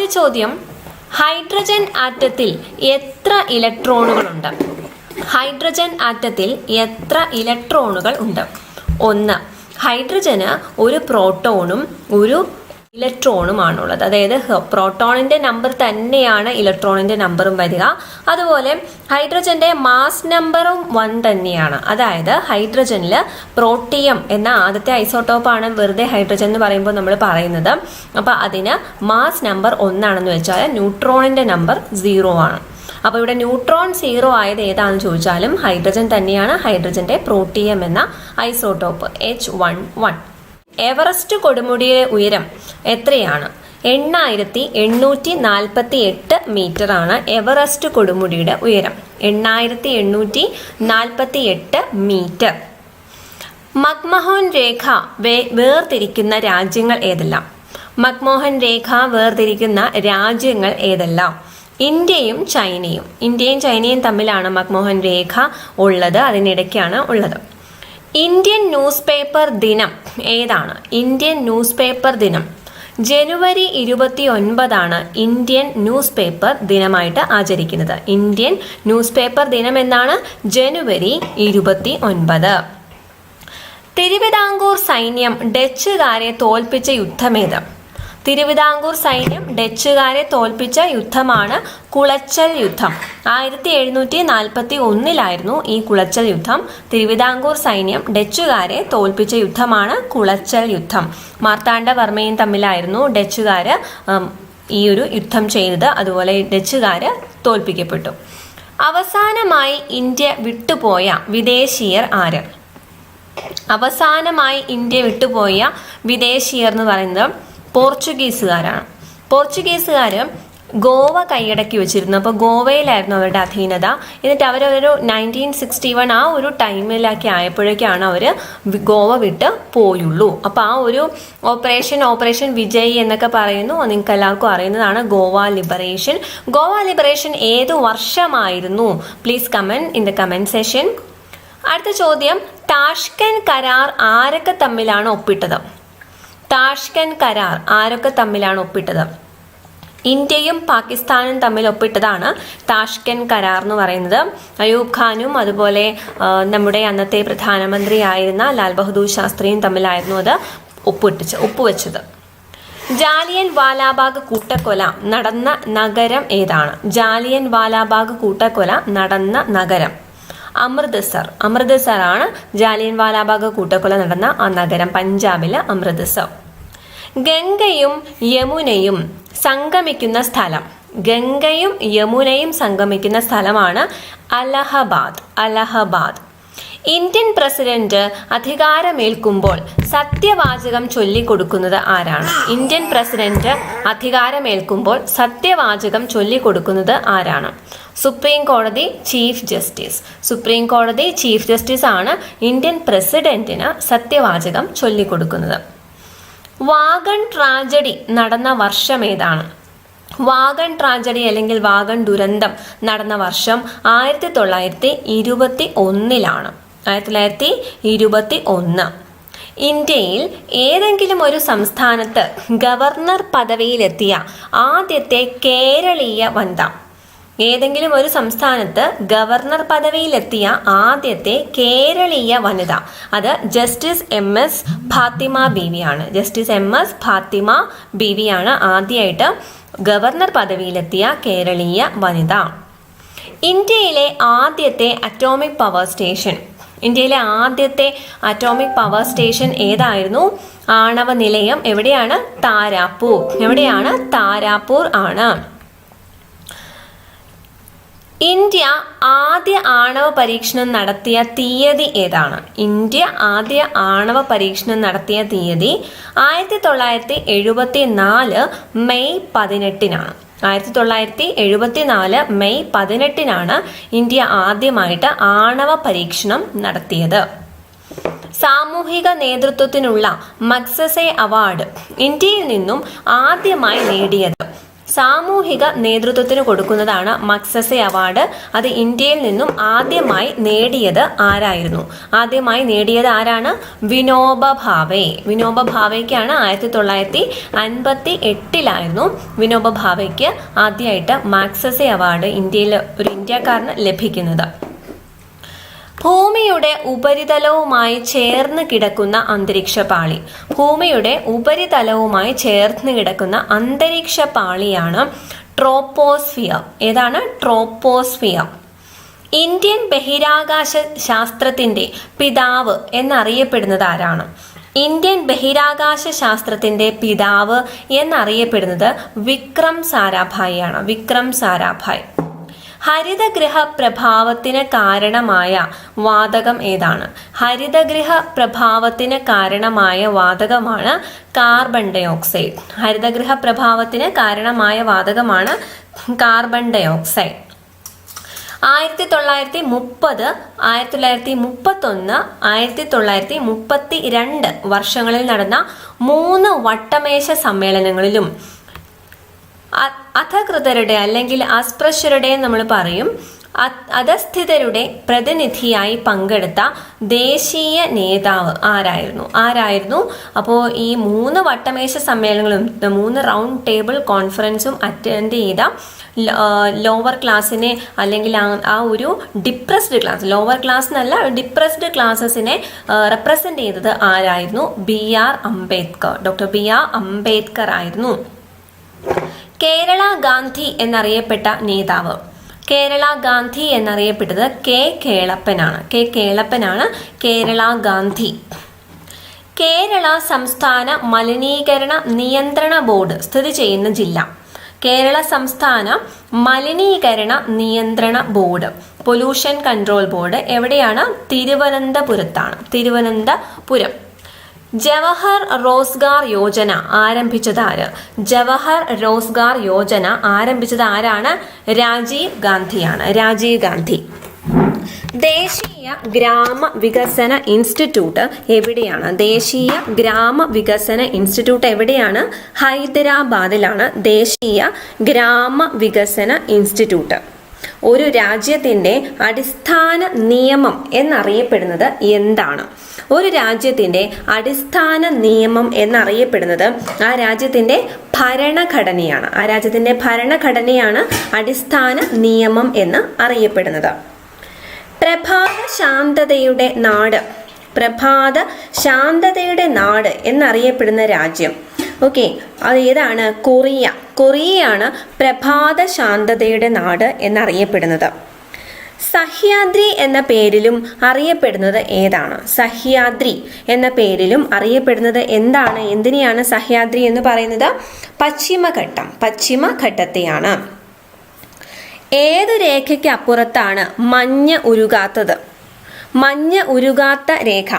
ആദ്യ ചോദ്യം ഹൈഡ്രജൻ ആറ്റത്തിൽ എത്ര ഇലക്ട്രോണുകളുണ്ട്? ഹൈഡ്രജൻ ആറ്റത്തിൽ എത്ര ഇലക്ട്രോണുകൾ ഉണ്ട്? ഒന്ന് ഹൈഡ്രജന് ഒരു പ്രോട്ടോണും ഒരു ഇലക്ട്രോണുമാണുള്ളത്. അതായത് പ്രോട്ടോണിന്റെ നമ്പർ തന്നെയാണ് ഇലക്ട്രോണിന്റെ നമ്പറും വരിക. അതുപോലെ ഹൈഡ്രജന്റെ മാസ് നമ്പറും വൺ തന്നെയാണ്. അതായത് ഹൈഡ്രജനിൽ പ്രോട്ടിയം എന്ന ആദ്യത്തെ ഐസോട്ടോപ്പാണ് വെറുതെ ഹൈഡ്രജൻ എന്ന് പറയുമ്പോൾ നമ്മൾ പറയുന്നത്. അപ്പോൾ അതിന് മാസ് നമ്പർ ഒന്നാണെന്ന് വെച്ചാൽ ന്യൂട്രോണിന്റെ നമ്പർ സീറോ ആണ്. അപ്പോൾ ഇവിടെ ന്യൂട്രോൺ സീറോ ആയത് ഏതാണെന്ന് ചോദിച്ചാലും ഹൈഡ്രജൻ തന്നെയാണ് ഹൈഡ്രജന്റെ പ്രോട്ടിയം എന്ന isotope H one one Everest കൊടുമുടിയുടെ ഉയരം എത്രയാണ്? എണ്ണായിരത്തി എണ്ണൂറ്റി നാൽപ്പത്തി എട്ട് മീറ്റർ ആണ് എവറസ്റ്റ് കൊടുമുടിയുടെ ഉയരം. എണ്ണായിരത്തി എണ്ണൂറ്റി നാൽപ്പത്തി എട്ട് മീറ്റർ മക്മഹോൻ രേഖ വേർതിരിക്കുന്ന രാജ്യങ്ങൾ ഏതെല്ലാം? മക്മോഹൻ രേഖ വേർതിരിക്കുന്ന രാജ്യങ്ങൾ ഏതെല്ലാം? ഇന്ത്യയും ചൈനയും. ഇന്ത്യയും ചൈനയും തമ്മിലാണ് മക്മോഹൻ രേഖ ഉള്ളത്. അതിനിടയ്ക്കാണ് ഉള്ളത്. ഇന്ത്യൻ ന്യൂസ് പേപ്പർ ദിനം ഏതാണ്? ഇന്ത്യൻ ന്യൂസ് പേപ്പർ ദിനം. ജനുവരി ഇരുപത്തി ഒൻപതാണ് ഇന്ത്യൻ ന്യൂസ് പേപ്പർ ദിനമായിട്ട് ആചരിക്കുന്നത്. ഇന്ത്യൻ ന്യൂസ് പേപ്പർ ദിനം എന്നാണ് ജനുവരി ഇരുപത്തി ഒൻപത് തിരുവിതാംകൂർ സൈന്യം ഡച്ചുകാരെ തോൽപ്പിച്ച യുദ്ധമേത്? തിരുവിതാംകൂർ സൈന്യം ഡച്ചുകാരെ തോൽപ്പിച്ച യുദ്ധമാണ് കുളച്ചൽ യുദ്ധം. ആയിരത്തി എഴുന്നൂറ്റി നാൽപ്പത്തി ഒന്നിലായിരുന്നു ഈ കുളച്ചൽ യുദ്ധം. തിരുവിതാംകൂർ സൈന്യം ഡച്ചുകാരെ തോൽപ്പിച്ച യുദ്ധമാണ് കുളച്ചൽ യുദ്ധം. മാർത്താണ്ഡവർമ്മയും തമ്മിലായിരുന്നു ഡച്ചുകാര് ഈ ഒരു യുദ്ധം ചെയ്തത്. അതുപോലെ ഡച്ചുകാര് തോൽപ്പിക്കപ്പെട്ടു. അവസാനമായി ഇന്ത്യ വിട്ടുപോയ വിദേശീയർ ആര്? അവസാനമായി ഇന്ത്യ വിട്ടുപോയ വിദേശീയർ എന്ന് പറയുന്നത് പോർച്ചുഗീസുകാരാണ്. പോർച്ചുഗീസുകാർ ഗോവ കൈയടക്കി വെച്ചിരുന്നു. അപ്പോൾ ഗോവയിലായിരുന്നു അവരുടെ അധീനത. എന്നിട്ട് അവരൊരു നയന്റീൻ സിക്സ്റ്റി വൺ ആ ഒരു ടൈമിലൊക്കെ ആയപ്പോഴേക്കാണ് അവർ ഗോവ വിട്ട് പോയുള്ളൂ. അപ്പോൾ ആ ഒരു ഓപ്പറേഷൻ ഓപ്പറേഷൻ വിജയ് എന്നൊക്കെ പറയുന്നു. നിങ്ങൾക്ക് എല്ലാവർക്കും അറിയുന്നതാണ് ഗോവ ലിബറേഷൻ ഗോവ ലിബറേഷൻ ഏത് വർഷമായിരുന്നു? Please comment in the comment session അടുത്ത ചോദ്യം താഷ്കൻ കരാർ ആരൊക്കെ തമ്മിലാണ് ഒപ്പിട്ടത്? താഷ്കൻ കരാർ ആരൊക്കെ തമ്മിലാണ് ഒപ്പിട്ടത്? ഇന്ത്യയും പാകിസ്ഥാനും തമ്മിൽ ഒപ്പിട്ടതാണ് താഷ്കൻ കരാർ എന്ന് പറയുന്നത്. അയൂബ് ഖാനും അതുപോലെ നമ്മുടെ അന്നത്തെ പ്രധാനമന്ത്രിയായിരുന്ന ലാൽ ബഹദൂർ ശാസ്ത്രിയും തമ്മിലായിരുന്നു അത് ഒപ്പിട്ടിച്ച് ഒപ്പുവെച്ചത്. ജാലിയൻ വാലാബാഗ് കൂട്ടക്കൊല നടന്ന നഗരം ഏതാണ്? ജാലിയൻ വാലാബാഗ് കൂട്ടക്കൊല നടന്ന നഗരം. അമൃത്സർ. അമൃത്സർ ആണ് ജാലിയൻ വാലാബാഗ് കൂട്ടക്കൊല നടന്ന ആ നഗരം പഞ്ചാബിലെ അമൃത്സർ. ഗംഗയും യമുനയും സംഗമിക്കുന്ന സ്ഥലം. ഗംഗയും യമുനയും സംഗമിക്കുന്ന സ്ഥലമാണ് അലഹബാദ്. അലഹബാദ്. ഇന്ത്യൻ പ്രസിഡന്റ് അധികാരമേൽക്കുമ്പോൾ സത്യവാചകം ചൊല്ലിക്കൊടുക്കുന്നത് ആരാണ്? ഇന്ത്യൻ പ്രസിഡന്റ് അധികാരമേൽക്കുമ്പോൾ സത്യവാചകം ചൊല്ലിക്കൊടുക്കുന്നത് ആരാണ്? സുപ്രീം കോടതി ചീഫ് ജസ്റ്റിസ്. സുപ്രീം കോടതി ചീഫ് ജസ്റ്റിസ് ആണ് ഇന്ത്യൻ പ്രസിഡന്റിന് സത്യവാചകം ചൊല്ലിക്കൊടുക്കുന്നത്. വാഗൺ ട്രാജഡി നടന്ന വർഷം ഏതാണ്? വാഗൺ ട്രാജഡി അല്ലെങ്കിൽ വാഗൺ ദുരന്തം നടന്ന വർഷം ആയിരത്തി തൊള്ളായിരത്തി ഇരുപത്തി ഒന്നിലാണ്. ആയിരത്തി തൊള്ളായിരത്തി ഇരുപത്തി ഒന്ന്. ഇന്ത്യയിൽ ഏതെങ്കിലും ഒരു സംസ്ഥാനത്ത് ഗവർണർ പദവിയിലെത്തിയ ആദ്യത്തെ കേരളീയ വനിത. ഏതെങ്കിലും ഒരു സംസ്ഥാനത്ത് ഗവർണർ പദവിയിലെത്തിയ ആദ്യത്തെ കേരളീയ വനിത. അത് ജസ്റ്റിസ് എം എസ് ഫാത്തിമ ബീവിയാണ്. ജസ്റ്റിസ് എം എസ് ഫാത്തിമ ബീവിയാണ് ആദ്യമായിട്ട് ഗവർണർ പദവിയിലെത്തിയ കേരളീയ വനിത. ഇന്ത്യയിലെ ആദ്യത്തെ അറ്റോമിക് പവർ സ്റ്റേഷൻ ഇന്ത്യയിലെ ആദ്യത്തെ അറ്റോമിക് പവർ സ്റ്റേഷൻ ഏതായിരുന്നു? ആണവ നിലയം എവിടെയാണ്? താരാപൂർ. എവിടെയാണ്? താരാപൂർ ആണ്. ഇന്ത്യ ആദ്യ ആണവ പരീക്ഷണം നടത്തിയ തീയതി ഏതാണ്? ഇന്ത്യ ആദ്യ ആണവ പരീക്ഷണം നടത്തിയ തീയതി ആയിരത്തി തൊള്ളായിരത്തി എഴുപത്തി നാല് മെയ് പതിനെട്ടിനാണ്. ആയിരത്തി തൊള്ളായിരത്തി എഴുപത്തി നാല് മെയ് പതിനെട്ടിനാണ് ഇന്ത്യ ആദ്യമായിട്ട് ആണവ പരീക്ഷണം നടത്തിയത്. സാമൂഹിക നേതൃത്വത്തിനുള്ള മക്സസെ അവാർഡ് ഇന്ത്യയിൽ നിന്നും ആദ്യമായി നേടിയത്. സാമൂഹിക നേതൃത്വത്തിന് കൊടുക്കുന്നതാണ് മക്സസെ അവാർഡ്. അത് ഇന്ത്യയിൽ നിന്നും ആദ്യമായി നേടിയത് ആരായിരുന്നു? ആദ്യമായി നേടിയത് ആരാണ്? വിനോബ ഭാവെ. വിനോബ ഭാവയ്ക്കാണ് ആയിരത്തി തൊള്ളായിരത്തി അൻപത്തി എട്ടിലായിരുന്നു വിനോബ ഭാവയ്ക്ക് ആദ്യമായിട്ട് മാക്സസെ അവാർഡ് ഇന്ത്യയിൽ ഒരു ഇന്ത്യക്കാരന് ലഭിക്കുന്നത്. ഭൂമിയുടെ ഉപരിതലവുമായി ചേർന്ന് കിടക്കുന്ന അന്തരീക്ഷ പാളി. ഭൂമിയുടെ ഉപരിതലവുമായി ചേർന്ന് കിടക്കുന്ന അന്തരീക്ഷ പാളിയാണ് ട്രോപ്പോസ്ഫിയർ. ഏതാണ്? ട്രോപ്പോസ്ഫിയർ. ഇന്ത്യൻ ബഹിരാകാശ ശാസ്ത്രത്തിന്റെ പിതാവ് എന്നറിയപ്പെടുന്നത് ആരാണ്? ഇന്ത്യൻ ബഹിരാകാശ ശാസ്ത്രത്തിന്റെ പിതാവ് എന്നറിയപ്പെടുന്നത് വിക്രം സാരാഭായി ആണ് വിക്രം സാരാഭായ്. ഹരിതഗൃഹ പ്രഭാവത്തിന് കാരണമായ വാതകം ഏതാണ്? ഹരിതഗൃഹ പ്രഭാവത്തിന് കാരണമായ വാതകമാണ് കാർബൺ ഡൈ ഓക്സൈഡ് ഹരിതഗൃഹ പ്രഭാവത്തിന് കാരണമായ വാതകമാണ് കാർബൺ ഡൈ ഓക്സൈഡ് ആയിരത്തി തൊള്ളായിരത്തി മുപ്പത് ആയിരത്തി തൊള്ളായിരത്തി മുപ്പത്തൊന്ന് ആയിരത്തി തൊള്ളായിരത്തി മുപ്പത്തി രണ്ട് വർഷങ്ങളിൽ നടന്ന മൂന്ന് വട്ടമേശ സമ്മേളനങ്ങളിലും അധകൃതരുടെ അല്ലെങ്കിൽ അസ്പൃശ്യരുടെ നമ്മൾ പറയും. അധസ്ഥിതരുടെ പ്രതിനിധിയായി പങ്കെടുത്ത ദേശീയ നേതാവ് ആരായിരുന്നു? ആരായിരുന്നു? അപ്പോൾ ഈ മൂന്ന് വട്ടമേശ സമ്മേളനങ്ങളും മൂന്ന് റൗണ്ട് ടേബിൾ കോൺഫറൻസും അറ്റൻഡ് ചെയ്ത ലോവർ ക്ലാസ്സിനെ അല്ലെങ്കിൽ ആ ഒരു ഡിപ്രസ്ഡ് ക്ലാസ് ലോവർ ക്ലാസ് എന്നല്ല ഡിപ്രസ്ഡ് ക്ലാസ്സസിനെ റെപ്രസെന്റ് ചെയ്തത് ആരായിരുന്നു? B R Ambedkar. Doctor B R Ambedkar ആയിരുന്നു. കേരള ഗാന്ധി എന്നറിയപ്പെട്ട നേതാവ്. കേരള ഗാന്ധി എന്നറിയപ്പെട്ടത് കെ കേളപ്പനാണ്. കെ കേളപ്പനാണ് കേരള ഗാന്ധി. കേരള സംസ്ഥാന മലിനീകരണ നിയന്ത്രണ ബോർഡ് സ്ഥിതി ചെയ്യുന്ന ജില്ല. കേരള സംസ്ഥാന മലിനീകരണ നിയന്ത്രണ ബോർഡ്. പൊല്യൂഷൻ കൺട്രോൾ ബോർഡ് എവിടെയാണ്? തിരുവനന്തപുരത്താണ്. തിരുവനന്തപുരം. ജവഹർ റോസ്ഗാർ യോജന ആരംഭിച്ചത് ആര്? ജവഹർ റോസ്ഗാർ യോജന ആരംഭിച്ചത് ആരാണ്? രാജീവ് ഗാന്ധിയാണ്. രാജീവ് ഗാന്ധി. ദേശീയ ഗ്രാമ വികസന ഇൻസ്റ്റിറ്റ്യൂട്ട് എവിടെയാണ്? ദേശീയ ഗ്രാമ വികസന ഇൻസ്റ്റിറ്റ്യൂട്ട് എവിടെയാണ്? ഹൈദരാബാദിലാണ് ദേശീയ ഗ്രാമ വികസന ഇൻസ്റ്റിറ്റ്യൂട്ട്. ഒരു രാജ്യത്തിന്റെ അടിസ്ഥാന നിയമം എന്നറിയപ്പെടുന്നത് എന്താണ്? ഒരു രാജ്യത്തിന്റെ അടിസ്ഥാന നിയമം എന്നറിയപ്പെടുന്നത് ആ രാജ്യത്തിന്റെ ഭരണഘടനയാണ്. ആ രാജ്യത്തിന്റെ ഭരണഘടനയാണ് അടിസ്ഥാന നിയമം എന്ന് അറിയപ്പെടുന്നത്. പ്രഭാത ശാന്തതയുടെ നാട്. പ്രഭാത ശാന്തതയുടെ നാട് എന്നറിയപ്പെടുന്ന രാജ്യം ഓക്കെ അത് ഏതാണ് കൊറിയ. കൊറിയയാണ് പ്രഭാത ശാന്തതയുടെ നാട് എന്നറിയപ്പെടുന്നത്. സഹ്യാദ്രി എന്ന പേരിലും അറിയപ്പെടുന്നത് ഏതാണ്? സഹ്യാദ്രി എന്ന പേരിലും അറിയപ്പെടുന്നത് എന്താണ്? എന്തിനെയാണ് സഹ്യാദ്രി എന്ന് പറയുന്നത്? പശ്ചിമഘട്ടം പശ്ചിമഘട്ടത്തെയാണ്. ഏത് രേഖയ്ക്ക് അപ്പുറത്താണ് മഞ്ഞ് ഉരുകാത്തത്? മഞ്ഞ് ഉരുകാത്ത രേഖ.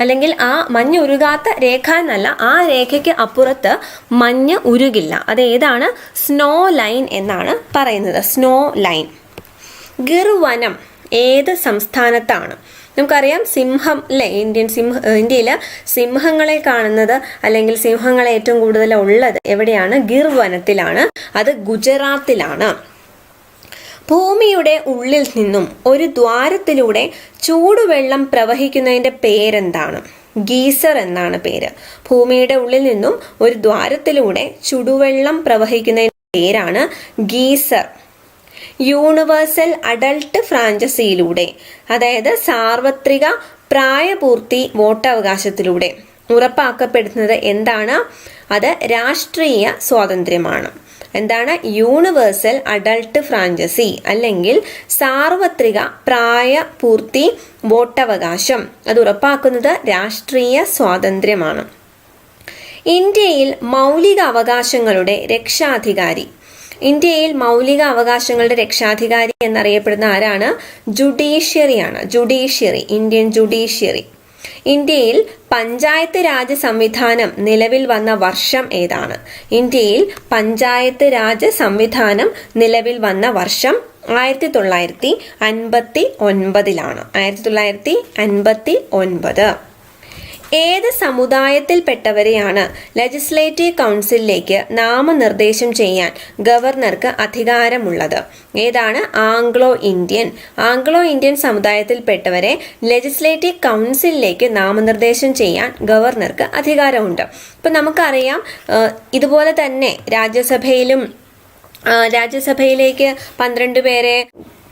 അല്ലെങ്കിൽ ആ മഞ്ഞ് ഉരുകാത്ത രേഖ എന്നല്ല ആ രേഖയ്ക്ക് അപ്പുറത്ത് മഞ്ഞ് ഉരുകില്ല. അത് ഏതാണ്? സ്നോ ലൈൻ എന്നാണ് പറയുന്നത്. Snow line. ഗിർവനം ഏത് സംസ്ഥാനത്താണ്? നമുക്കറിയാം സിംഹം അല്ലേ ഇന്ത്യൻ സിംഹ ഇന്ത്യയിൽ സിംഹങ്ങളെ കാണുന്നത് അല്ലെങ്കിൽ സിംഹങ്ങളെ ഏറ്റവും കൂടുതൽ ഉള്ളത് എവിടെയാണ്? ഗിർവനത്തിലാണ്. അത് ഗുജറാത്തിലാണ്. ഭൂമിയുടെ ഉള്ളിൽ നിന്നും ഒരു ദ്വാരത്തിലൂടെ ചൂടുവെള്ളം പ്രവഹിക്കുന്നതിന്റെ പേരെന്താണ്? ഗീസർ എന്നാണ് പേര്. ഭൂമിയുടെ ഉള്ളിൽ നിന്നും ഒരു ദ്വാരത്തിലൂടെ ചുടുവെള്ളം പ്രവഹിക്കുന്നതിന്റെ പേരാണ് ഗീസർ. യൂണിവേഴ്സൽ അഡൾട്ട് ഫ്രാഞ്ചസിയിലൂടെ അതായത് സാർവത്രിക പ്രായപൂർത്തി വോട്ടവകാശത്തിലൂടെ ഉറപ്പാക്കപ്പെടുന്നത് എന്താണ്? അത് രാഷ്ട്രീയ സ്വാതന്ത്ര്യമാണ്. എന്താണ്? യൂണിവേഴ്സൽ അഡൾട്ട് ഫ്രാഞ്ചസി അല്ലെങ്കിൽ സാർവത്രിക പ്രായപൂർത്തി വോട്ടവകാശം. അത് ഉറപ്പാക്കുന്നത് രാഷ്ട്രീയ സ്വാതന്ത്ര്യമാണ്. ഇന്ത്യയിൽ മൗലിക അവകാശങ്ങളുടെ രക്ഷാധികാരി. ഇന്ത്യയിൽ മൗലിക അവകാശങ്ങളുടെ രക്ഷാധികാരി എന്നറിയപ്പെടുന്ന ആരാണ്? ജുഡീഷ്യറിയാണ്. Judiciary Indian judiciary. ഇന്ത്യയിൽ പഞ്ചായത്ത് രാജ് സംവിധാനം നിലവിൽ വന്ന വർഷം ഏതാണ്? ഇന്ത്യയിൽ പഞ്ചായത്ത് രാജ് സംവിധാനം നിലവിൽ വന്ന വർഷം ആയിരത്തി തൊള്ളായിരത്തി അൻപത്തി ഒൻപതിലാണ്. ആയിരത്തി തൊള്ളായിരത്തി അൻപത്തി ഒൻപത്. ഏത് സമുദായത്തിൽപ്പെട്ടവരെയാണ് ലെജിസ്ലേറ്റീവ് കൗൺസിലിലേക്ക് നാമനിർദ്ദേശം ചെയ്യാൻ ഗവർണർക്ക് അധികാരമുള്ളത്? ഏതാണ്? Anglo Indian. ആംഗ്ലോ ഇന്ത്യൻ സമുദായത്തിൽപ്പെട്ടവരെ ലെജിസ്ലേറ്റീവ് കൗൺസിലിലേക്ക് നാമനിർദ്ദേശം ചെയ്യാൻ ഗവർണർക്ക് അധികാരമുണ്ട്. ഇപ്പം നമുക്കറിയാം ഇതുപോലെ തന്നെ രാജ്യസഭയിലും രാജ്യസഭയിലേക്ക് പന്ത്രണ്ട് പേരെ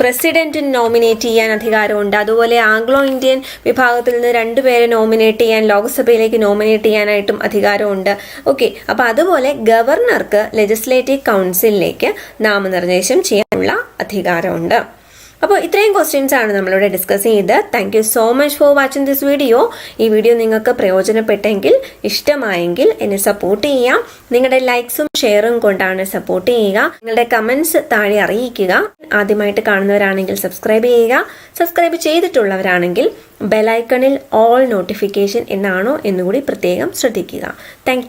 പ്രസിഡന്റിന് നോമിനേറ്റ് ചെയ്യാൻ അധികാരമുണ്ട്. അതുപോലെ ആംഗ്ലോ ഇന്ത്യൻ വിഭാഗത്തിൽ നിന്ന് രണ്ടുപേരെ നോമിനേറ്റ് ചെയ്യാൻ ലോക്സഭയിലേക്ക് നോമിനേറ്റ് ചെയ്യാനായിട്ടും അധികാരമുണ്ട്. ഓക്കെ അപ്പോൾ അതുപോലെ ഗവർണർക്ക് ലെജിസ്ലേറ്റീവ് കൗൺസിലിലേക്ക് നാമനിർദ്ദേശം ചെയ്യാനുള്ള അധികാരമുണ്ട്. അപ്പോൾ ഇത്രയും ക്വസ്റ്റ്യൻസ് ആണ് നമ്മളിവിടെ ഡിസ്കസ് ചെയ്ത്. Thank you so much for watching this video ഈ വീഡിയോ നിങ്ങൾക്ക് പ്രയോജനപ്പെട്ടെങ്കിൽ ഇഷ്ടമായെങ്കിൽ എന്നെ സപ്പോർട്ട് ചെയ്യാം. നിങ്ങളുടെ ലൈക്സും ഷെയറും കൊണ്ടാണ് സപ്പോർട്ട് ചെയ്യുക. നിങ്ങളുടെ കമൻസ് താഴെ അറിയിക്കുക. ആദ്യമായിട്ട് കാണുന്നവരാണെങ്കിൽ സബ്സ്ക്രൈബ് ചെയ്യുക. സബ്സ്ക്രൈബ് ചെയ്തിട്ടുള്ളവരാണെങ്കിൽ ബെലൈക്കണിൽ ഓൾ നോട്ടിഫിക്കേഷൻ എന്നാണോ എന്നുകൂടി പ്രത്യേകം ശ്രദ്ധിക്കുക. താങ്ക്